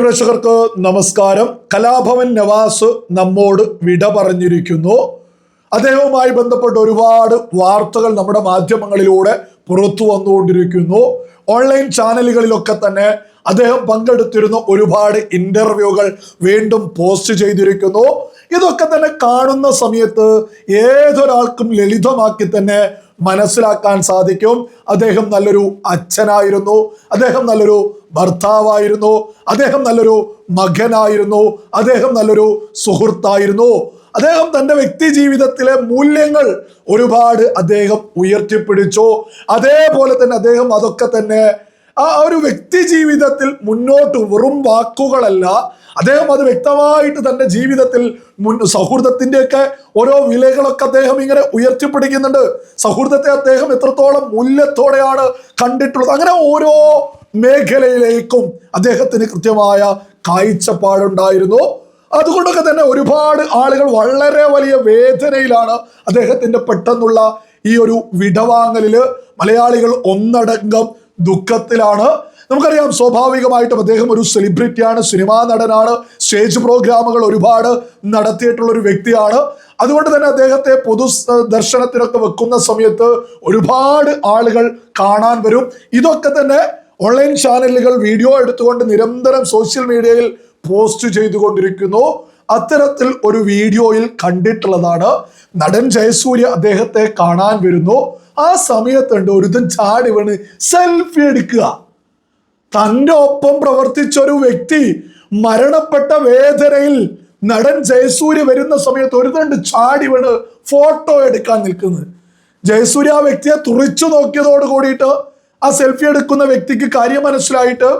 പ്രേക്ഷകർക്ക് നമസ്കാരം. കലാഭവൻ നവാസ് നമ്മോട് വിട പറഞ്ഞിരിക്കുന്നു. അദ്ദേഹവുമായി ബന്ധപ്പെട്ട് ഒരുപാട് വാർത്തകൾ നമ്മുടെ മാധ്യമങ്ങളിലൂടെ പുറത്തു വന്നുകൊണ്ടിരിക്കുന്നു. ഓൺലൈൻ ചാനലുകളിലൊക്കെ തന്നെ അദ്ദേഹം പങ്കെടുത്തിരുന്ന ഒരുപാട് ഇന്റർവ്യൂകൾ വീണ്ടും പോസ്റ്റ് ചെയ്തിരിക്കുന്നു. ഇതൊക്കെ തന്നെ കാണുന്ന സമയത്ത് ഏതൊരാൾക്കും ലളിതമാക്കി തന്നെ മനസ്സിലാക്കാൻ സാധിക്കും. അദ്ദേഹം നല്ലൊരു അച്ഛനായിരുന്നു. അദ്ദേഹം നല്ലൊരു ഭർത്താവായിരുന്നു. അദ്ദേഹം നല്ലൊരു മകനായിരുന്നു. അദ്ദേഹം നല്ലൊരു സുഹൃത്തായിരുന്നു. അദ്ദേഹം തന്റെ വ്യക്തി ജീവിതത്തിലെ മൂല്യങ്ങൾ ഒരുപാട് അദ്ദേഹം ഉയർത്തിപ്പിടിച്ചു. അതേപോലെ തന്നെ അദ്ദേഹം അതൊക്കെ തന്നെ ആ ഒരു വ്യക്തി ജീവിതത്തിൽ മുന്നോട്ട് വെറും വാക്കുകളല്ല അദ്ദേഹം അത് വ്യക്തമായിട്ട് തന്റെ ജീവിതത്തിൽ മുൻ സൗഹൃദത്തിന്റെയൊക്കെ ഓരോ വിലകളൊക്കെ അദ്ദേഹം ഇങ്ങനെ ഉയർത്തിപ്പിടിക്കുന്നുണ്ട്. സൗഹൃദത്തെ അദ്ദേഹം എത്രത്തോളം മൂല്യത്തോടെയാണ് കണ്ടിട്ടുള്ളത്. അങ്ങനെ ഓരോ മേഖലയിലേക്കും അദ്ദേഹത്തിന് കൃത്യമായ കാഴ്ചപ്പാടുണ്ടായിരുന്നു. അതുകൊണ്ടൊക്കെ തന്നെ ഒരുപാട് ആളുകൾ വളരെ വലിയ വേദനയിലാണ് അദ്ദേഹത്തിന്റെ പെട്ടെന്നുള്ള ഈ ഒരു വിടവാങ്ങലിൽ മലയാളികൾ ഒന്നടങ്കം ദുഃഖത്തിലാണ്. നമുക്കറിയാം സ്വാഭാവികമായിട്ടും അദ്ദേഹം ഒരു സെലിബ്രിറ്റിയാണ് സിനിമാ നടനാണ് സ്റ്റേജ് പ്രോഗ്രാമുകൾ ഒരുപാട് നടത്തിയിട്ടുള്ള ഒരു വ്യക്തിയാണ്. അതുകൊണ്ട് തന്നെ അദ്ദേഹത്തെ പൊതു ദർശനത്തിനൊക്കെ വെക്കുന്ന സമയത്ത് ഒരുപാട് ആളുകൾ കാണാൻ വരും. ഇതൊക്കെ തന്നെ ഓൺലൈൻ ചാനലുകൾ വീഡിയോ എടുത്തുകൊണ്ട് നിരന്തരം സോഷ്യൽ മീഡിയയിൽ പോസ്റ്റ് ചെയ്തുകൊണ്ടിരിക്കുന്നു. അത്തരത്തിൽ ഒരു വീഡിയോയിൽ കണ്ടിട്ടുള്ളതാണ് നടൻ ജയസൂര്യ അദ്ദേഹത്തെ കാണാൻ വരുന്നു. ആ സമയത്തുണ്ട് ഒരുതൻ ചാടി വീണ് സെൽഫി എടുക്കുക. തന്റെ ഒപ്പം പ്രവർത്തിച്ചൊരു വ്യക്തി മരണപ്പെട്ട വേദനയിൽ നടൻ ജയസൂര്യ വരുന്ന സമയത്ത് ഒരു തണ്ട് ചാടി വീണ് ഫോട്ടോ എടുക്കാൻ നിൽക്കുന്നത് ജയസൂര്യ ആ വ്യക്തിയെ തുറിച്ചു നോക്കിയതോട് കൂടിയിട്ട് ആ സെൽഫി എടുക്കുന്ന വ്യക്തിക്ക് കാര്യം മനസ്സിലായിട്ട്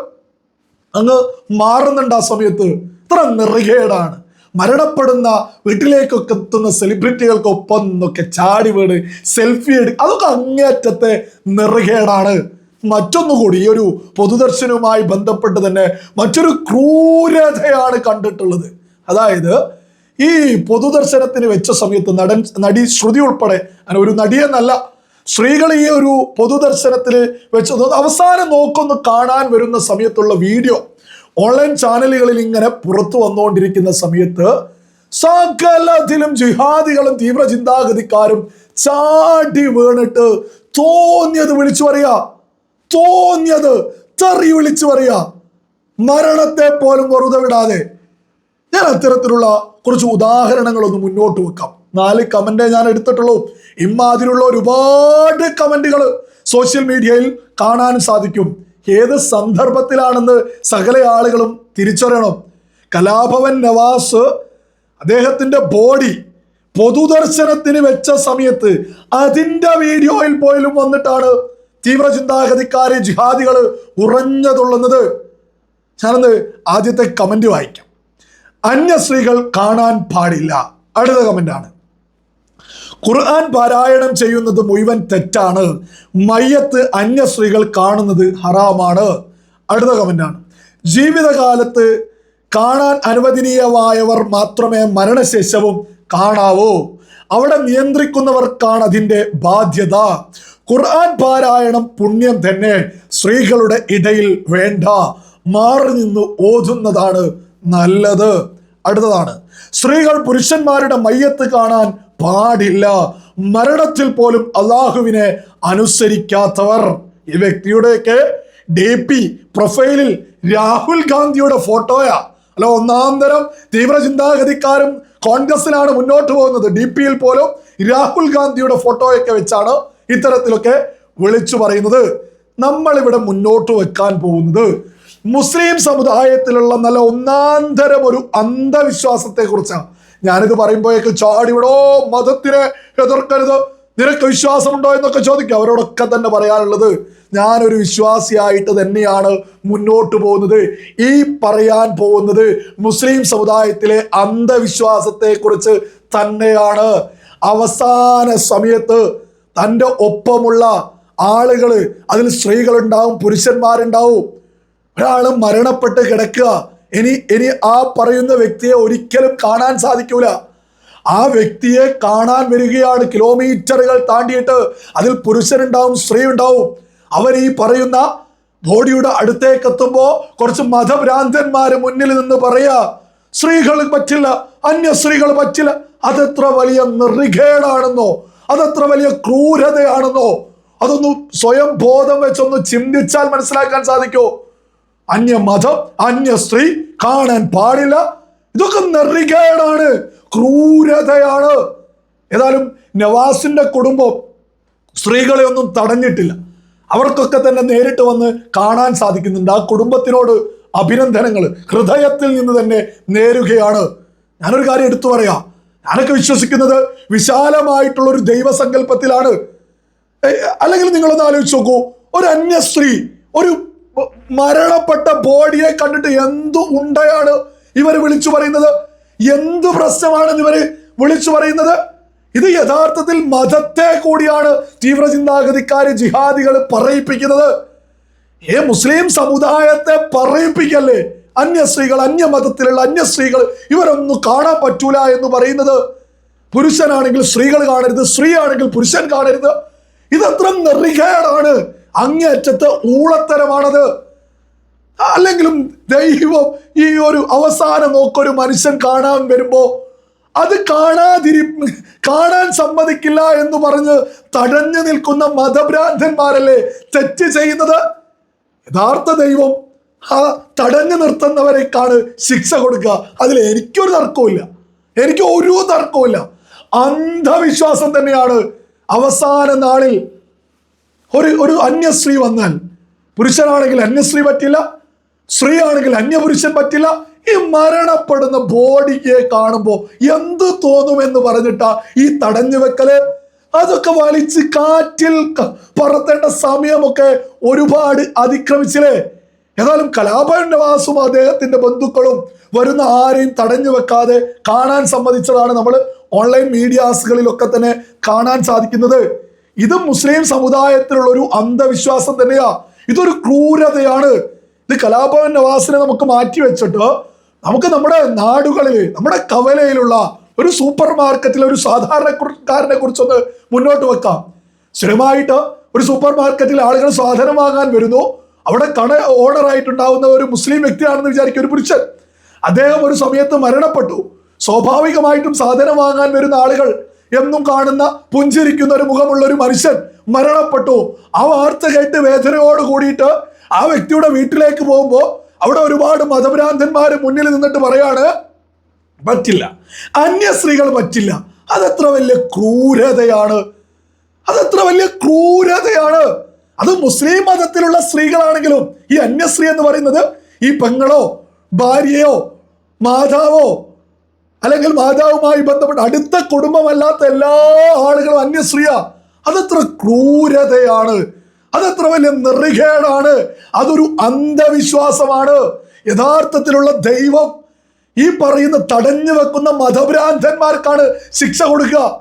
അങ്ങ് മാറുന്നുണ്ട് ആ സമയത്ത്. ഇത്ര നിറകേടാണ്. മരണപ്പെടുന്ന വീട്ടിലേക്കൊക്കെ എത്തുന്ന സെലിബ്രിറ്റികൾക്കൊപ്പം എന്നൊക്കെ ചാടി വീണ് സെൽഫി എടുക്കുക അതൊക്കെ അങ്ങേറ്റത്തെ നിറകേടാണ്. മറ്റൊന്നുകൂടി ഈ ഒരു പൊതുദർശനവുമായി ബന്ധപ്പെട്ട് തന്നെ മറ്റൊരു ക്രൂരതയാണ് കണ്ടിട്ടുള്ളത്. അതായത് ഈ പൊതുദർശനത്തിന് വെച്ച സമയത്ത് നടൻ നടി ശ്രുതി ഉൾപ്പെടെ ഒരു നടിയെന്നല്ല സ്ത്രീകൾ ഈ ഒരു പൊതുദർശനത്തിൽ വെച്ച് അവസാനം നോക്കൊന്ന് കാണാൻ വരുന്ന സമയത്തുള്ള വീഡിയോ ഓൺലൈൻ ചാനലുകളിൽ ഇങ്ങനെ പുറത്തു വന്നുകൊണ്ടിരിക്കുന്ന സമയത്ത് സകലത്തിലും ജിഹാദികളും തീവ്ര ചിന്താഗതിക്കാരും ചാടി വീണിട്ട് തോന്നിയത് വിളിച്ചു പറയാ തോന്നിയത് തെറി വിളിച്ചു പറയാ. മരണത്തെ പോലും വെറുതെ വിടാതെ. ഞാൻ അത്തരത്തിലുള്ള കുറച്ച് ഉദാഹരണങ്ങളൊന്ന് മുന്നോട്ട് വെക്കാം. നാല് കമന്റേ ഞാൻ എടുത്തിട്ടുള്ളൂ. ഇമ്മാതിരിയുള്ള ഒരുപാട് കമന്റുകൾ സോഷ്യൽ മീഡിയയിൽ കാണാൻ സാധിക്കും. ഏത് സന്ദർഭത്തിലാണെന്ന് സകല ആളുകളും തിരിച്ചറിയണം. കലാഭവൻ നവാസ് അദ്ദേഹത്തിന്റെ ബോഡി പൊതുദർശനത്തിന് വെച്ച സമയത്ത് അതിന്റെ വീഡിയോയിൽ പോലും വന്നിട്ടാണ് തീവ്ര ചിന്താഗതിക്കാരെ ജിഹാദികൾ ഉറഞ്ഞതുള്ളുന്നത് ഞാനന്ന് ആദ്യത്തെ കമന്റ് വായിക്കാം. അന്യ സ്ത്രീകൾ കാണാൻ പാടില്ല. അടുത്ത കമന്റാണ്. ഖുർആൻ പാരായണം ചെയ്യുന്നത് മുഴുവൻ തെറ്റാണ്. മയ്യത്ത് അന്യ സ്ത്രീകൾ കാണുന്നത് ഹറാമാണ്. അടുത്ത കമന്റാണ്. ജീവിതകാലത്ത് കാണാൻ അനുവദനീയമായവർ മാത്രമേ മരണശേഷവും കാണാവൂ. അവിടെ നിയന്ത്രിക്കുന്നവർക്കാണ് അതിന്റെ ബാധ്യത. ഖുർആൻ പാരായണം പുണ്യം തന്നെ സ്ത്രീകളുടെ ഇടയിൽ വേണ്ട. മാറി നിന്ന് ഓതുന്നതാണ് നല്ലത്. അടുത്തതാണ് സ്ത്രീകൾ പുരുഷന്മാരുടെ മയ്യത്ത് കാണാൻ പാടില്ല. മരണത്തിൽ പോലും അള്ളാഹുവിനെ അനുസരിക്കാത്തവർ. ഈ വ്യക്തിയുടെയൊക്കെ ഡി പി പ്രൊഫൈലിൽ രാഹുൽ ഗാന്ധിയുടെ ഫോട്ടോയാ. അല്ല ഒന്നാം തരം തീവ്ര ചിന്താഗതിക്കാരും കോൺഗ്രസിലാണ് മുന്നോട്ട് പോകുന്നത്. ഡി പിയിൽ പോലും രാഹുൽ ഗാന്ധിയുടെ ഫോട്ടോയൊക്കെ വെച്ചാണ് ഇത്തരത്തിലൊക്കെ വിളിച്ചു പറയുന്നത് നമ്മൾ ഇവിടെ മുന്നോട്ട് വെക്കാൻ പോകുന്നത്. മുസ്ലിം സമുദായത്തിലുള്ള നല്ല ഒന്നാന്തരം തരം ഒരു അന്ധവിശ്വാസത്തെ കുറിച്ചാണ് ഞാനിത് പറയുമ്പോഴേക്ക് ചാടിവിടോ മതത്തിനെ എതിർക്കരുത്. നിനക്ക് വിശ്വാസമുണ്ടോ എന്നൊക്കെ ചോദിക്കും. അവരോടൊക്കെ തന്നെ പറയാനുള്ളത് ഞാനൊരു വിശ്വാസിയായിട്ട് തന്നെയാണ് മുന്നോട്ട് പോകുന്നത്. ഈ പറയാൻ പോകുന്നത് മുസ്ലിം സമുദായത്തിലെ അന്ധവിശ്വാസത്തെ കുറിച്ച് തന്നെയാണ്. അവസാന സമയത്ത് തന്റെ ഒപ്പമുള്ള ആളുകൾ അതിൽ സ്ത്രീകളുണ്ടാവും പുരുഷന്മാരുണ്ടാവും. ഒരാൾ മരണപ്പെട്ട് കിടക്കുക. ഇനി ഇനി ആ പറയുന്ന വ്യക്തിയെ ഒരിക്കലും കാണാൻ സാധിക്കൂല. ആ വ്യക്തിയെ കാണാൻ വരികയാണ് കിലോമീറ്ററുകൾ താണ്ടിയിട്ട് അതിൽ പുരുഷനുണ്ടാവും സ്ത്രീ ഉണ്ടാവും അവർ ഈ പറയുന്ന ബോഡിയുടെ അടുത്തേക്ക് എത്തുമ്പോൾ കുറച്ച് മതഭ്രാന്തന്മാർ മുന്നിൽ നിന്ന് പറയാ സ്ത്രീകൾ പറ്റില്ല അന്യ സ്ത്രീകൾ പറ്റില്ല അതെത്ര വലിയ നിറികേടാണെന്നോ അതെത്ര വലിയ ക്രൂരതയാണെന്നോ? അതൊന്ന് സ്വയം ബോധം വെച്ചൊന്ന് ചിന്തിച്ചാൽ മനസ്സിലാക്കാൻ സാധിക്കോ? അന്യ മതം അന്യ സ്ത്രീ കാണാൻ പാടില്ല. ഇതൊക്കെ നെറികേടാണ് ക്രൂരതയാണ്. ഏതായാലും നവാസിന്റെ കുടുംബം സ്ത്രീകളെ ഒന്നും തടഞ്ഞിട്ടില്ല. അവർക്കൊക്കെ തന്നെ നേരിട്ട് വന്ന് കാണാൻ സാധിക്കുന്നുണ്ട്. ആ കുടുംബത്തിനോട് അഭിനന്ദനങ്ങൾ. ഹൃദയത്തിൽ നിന്ന് തന്നെ നേരുകയാണ്. ഞാനൊരു കാര്യം എടുത്തു പറയാം. ഞാനൊക്കെ വിശ്വസിക്കുന്നത് വിശാലമായിട്ടുള്ള ഒരു ദൈവസങ്കല്പത്തിലാണ് അല്ലെങ്കിൽ നിങ്ങളൊന്ന് ആലോചിച്ച് നോക്കൂ. ഒരു അന്യ സ്ത്രീ ഒരു മരണപ്പെട്ട ബോഡിയെ കണ്ടിട്ട് എന്തു ഉണ്ടയാണ് ഇവർ വിളിച്ചു പറയുന്നത്? എന്ത് പ്രശ്നമാണ് ഇവർ വിളിച്ചു പറയുന്നത്? ഇത് യഥാർത്ഥത്തിൽ മതത്തെ കൂടിയാണ് തീവ്ര ചിന്താഗതിക്കാര് ജിഹാദികൾ പറയിപ്പിക്കുന്നത്. ഏ മുസ്ലിം സമുദായത്തെ പറയിപ്പിക്കല്ലേ? അന്യ സ്ത്രീകൾ അന്യ മതത്തിലുള്ള അന്യ സ്ത്രീകൾ ഇവരൊന്നും കാണാൻ പറ്റൂല എന്ന് പറയുന്നത് പുരുഷനാണെങ്കിൽ സ്ത്രീകൾ കാണരുത് സ്ത്രീ ആണെങ്കിൽ പുരുഷൻ കാണരുത്. ഇതത്ര നെറികേടാണ്. അങ്ങേയറ്റത്തെ ഊളത്തരമാണത്. അല്ലെങ്കിലും ദൈവം ഈ ഒരു അവസാനം നോക്കൊരു മനുഷ്യൻ കാണാൻ വരുമ്പോ അത് കാണാതിരി കാണാൻ സമ്മതിക്കില്ല എന്ന് പറഞ്ഞ് തടഞ്ഞു നിൽക്കുന്ന മതഭ്രാന്തന്മാരല്ലേ തെറ്റ് ചെയ്യുന്നത്? യഥാർത്ഥ ദൈവം ആ തടഞ്ഞു നിർത്തുന്നവരേക്കാണ് ശിക്ഷ കൊടുക്കുക. അതിൽ എനിക്കൊരു തർക്കവുമില്ല. എനിക്ക് ഒരു തർക്കവുമില്ല. അന്ധവിശ്വാസം തന്നെയാണ്. അവസാന നാളിൽ ഒരു ഒരു അന്യസ്ത്രീ വന്നാൽ പുരുഷനാണെങ്കിൽ അന്യസ്ത്രീ പറ്റില്ല സ്ത്രീ ആണെങ്കിൽ അന്യപുരുഷൻ പറ്റില്ല. ഈ മരണപ്പെടുന്ന ബോഡിയെ കാണുമ്പോൾ എന്ത് തോന്നുമെന്ന് പറഞ്ഞിട്ടാ ഈ തടഞ്ഞു വെക്കൽ? അതൊക്കെ വലിച്ച് കാറ്റിൽ പറത്തേണ്ട സമയമൊക്കെ ഒരുപാട് അതിക്രമിച്ചില്ലേ? ഏതായാലും കലാഭവന്റെ വാസും അദ്ദേഹത്തിന്റെ ബന്ധുക്കളും വരുന്ന ആരെയും തടഞ്ഞു വെക്കാതെ കാണാൻ സമ്മതിച്ചതാണ് നമ്മൾ ഓൺലൈൻ മീഡിയാസുകളിലൊക്കെ തന്നെ കാണാൻ സാധിക്കുന്നത്. ഇത് മുസ്ലിം സമുദായത്തിലുള്ള ഒരു അന്ധവിശ്വാസം തന്നെയാ. ഇതൊരു ക്രൂരതയാണ്. ഇത് കലാഭവൻ നവാസിനെ നമുക്ക് മാറ്റി വെച്ചിട്ട് നമുക്ക് നമ്മുടെ നാടുകളിൽ നമ്മുടെ കവലയിലുള്ള ഒരു സൂപ്പർ മാർക്കറ്റിലെ ഒരു സാധാരണക്കാരനെ കുറിച്ചൊന്ന് മുന്നോട്ട് വെക്കാം. സ്ഥിരമായിട്ട് ഒരു സൂപ്പർ മാർക്കറ്റിൽ ആളുകൾ സാധനം വാങ്ങാൻ വരുന്നു. അവിടെ കട ഓണർ ആയിട്ടുണ്ടാവുന്ന ഒരു മുസ്ലിം വ്യക്തിയാണെന്ന് വിചാരിക്കും ഒരു പുരുഷൻ. അദ്ദേഹം ഒരു സമയത്ത് മരണപ്പെട്ടു. സ്വാഭാവികമായിട്ടും സാധനം വാങ്ങാൻ വരുന്ന ആളുകൾ എന്നും കാണുന്ന പുഞ്ചിരിക്കുന്ന ഒരു മുഖമുള്ള ഒരു മനുഷ്യൻ മരണപ്പെട്ടു. ആ വാർത്ത കേട്ട് വേദനയോട് കൂടിയിട്ട് ആ വ്യക്തിയുടെ വീട്ടിലേക്ക് പോകുമ്പോൾ അവിടെ ഒരുപാട് മതഭ്രാന്തന്മാർ മുന്നിൽ നിന്നിട്ട് പറയാണ് പറ്റില്ല. അന്യ സ്ത്രീകൾ പറ്റില്ല. അതെത്ര വലിയ ക്രൂരതയാണ്. അതെത്ര വലിയ ക്രൂരതയാണ്. അത് മുസ്ലിം മതത്തിലുള്ള സ്ത്രീകളാണെങ്കിലും ഈ അന്യസ്ത്രീ എന്ന് പറയുന്നത് ഈ പെങ്ങളോ ഭാര്യയോ മാതാവോ അല്ലെങ്കിൽ മാതാവുമായി ബന്ധപ്പെട്ട അടുത്ത കുടുംബമല്ലാത്ത എല്ലാ ആളുകളും അന്യസ്ത്രീയാ. അതത്ര ക്രൂരതയാണ്. അതത്ര വലിയ നിറികേടാണ്. അതൊരു അന്ധവിശ്വാസമാണ്. യഥാർത്ഥത്തിലുള്ള ദൈവം ഈ പറയുന്ന തടഞ്ഞു വെക്കുന്ന മതഭ്രാന്തന്മാർക്കാണ് ശിക്ഷ കൊടുക്കുക.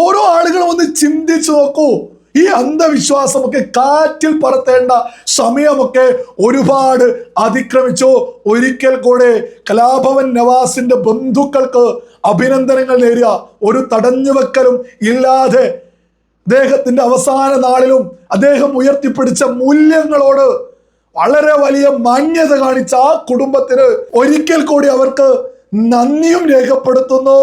ഓരോ ആളുകളും ഒന്ന് ചിന്തിച്ചു നോക്കൂ. ഈ അന്ധവിശ്വാസമൊക്കെ കാറ്റിൽ പറത്തേണ്ട സമയമൊക്കെ ഒരുപാട് അതിക്രമിച്ചു. ഒരിക്കൽ കൂടെ കലാഭവൻ നവാസിന്റെ ബന്ധുക്കൾക്ക് അഭിനന്ദനങ്ങൾ നേരുക ഒരു തടഞ്ഞുവെക്കലും ഇല്ലാതെ അദ്ദേഹത്തിന്റെ അവസാന നാളിലും അദ്ദേഹം ഉയർത്തിപ്പിടിച്ച മൂല്യങ്ങളോട് വളരെ വലിയ മാന്യത കാണിച്ച ആ കുടുംബത്തിന് ഒരിക്കൽ കൂടി അവർക്ക് നന്ദിയും രേഖപ്പെടുത്തുന്നു.